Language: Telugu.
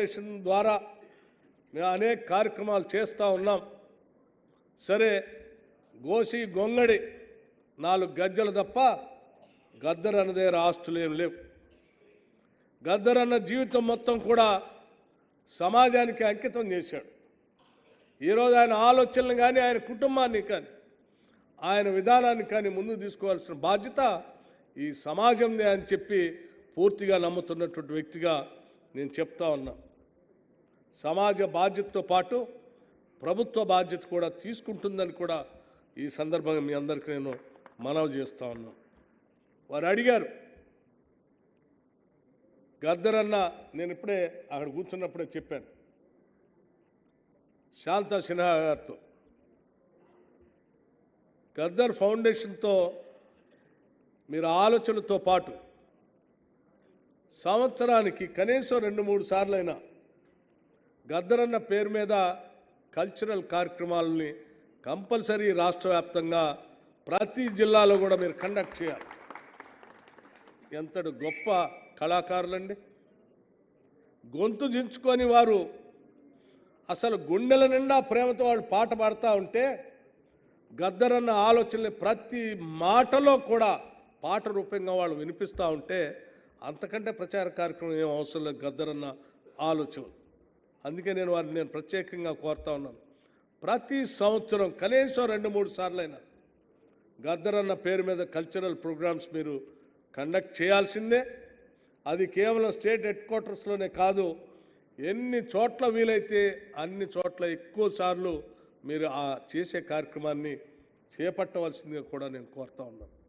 ఫౌండేషన్ ద్వారా మేము అనేక కార్యక్రమాలు చేస్తూ ఉన్నాం. సరే గోసి గొంగడి నాలుగు గజ్జలు తప్ప గద్దర్ అన్న దగ్గర ఆస్తులు ఏం లేవు. గద్దర్ అన్న జీవితం మొత్తం కూడా సమాజానికి అంకితం చేశాడు. ఈరోజు ఆయన ఆలోచనలు కానీ ఆయన కుటుంబాన్ని కానీ ఆయన విధానాన్ని కానీ ముందుకు తీసుకోవాల్సిన బాధ్యత ఈ సమాజందే అని చెప్పి పూర్తిగా నమ్ముతున్నటువంటి వ్యక్తిగా నేను చెప్తా ఉన్నా. సమాజ బాధ్యతతో పాటు ప్రభుత్వ బాధ్యత కూడా తీసుకుంటుందని కూడా ఈ సందర్భంగా మీ అందరికీ నేను మనవి చేస్తా ఉన్నాను. వారు అడిగారు గద్దరన్న నేను ఇప్పుడే అక్కడ కూర్చున్నప్పుడే చెప్పాను శాంత సిన్హా గారితో. గద్దర్ ఫౌండేషన్తో మీరు ఆలోచనతో పాటు సంవత్సరానికి కనీసం రెండు మూడు సార్లైనా గద్దరన్న పేరు మీద కల్చరల్ కార్యక్రమాలని కంపల్సరీ రాష్ట్ర వ్యాప్తంగా ప్రతి జిల్లాలో కూడా మీరు కండక్ట్ చేయాలి. ఎంతటి గొప్ప కళాకారులండి. గొంతు దించుకొని వారు అసలు గుండెల నిండా ప్రేమతో వాళ్ళు పాట పాడుతూ ఉంటే గద్దరన్న ఆలోచనని ప్రతి మాటలో కూడా పాట రూపంగా వాళ్ళు వినిపిస్తూ ఉంటే అంతకంటే ప్రచార కార్యక్రమం ఏం అవసరం లేదు గద్దరన్న ఆలోచన అందుకే నేను వారిని నేను ప్రత్యేకంగా కోరుతా ఉన్నాను. ప్రతి సంవత్సరం కనీసం రెండు మూడు సార్లైనా గద్దరన్న పేరు మీద కల్చరల్ ప్రోగ్రామ్స్ మీరు కండక్ట్ చేయాల్సిందే. అది కేవలం స్టేట్ హెడ్ క్వార్టర్స్లోనే కాదు ఎన్ని చోట్ల వీలైతే అన్ని చోట్ల ఎక్కువ సార్లు మీరు ఆ చేసే కార్యక్రమాన్ని చేపట్టవలసిందిగా కూడా నేను కోరుతా ఉన్నాను.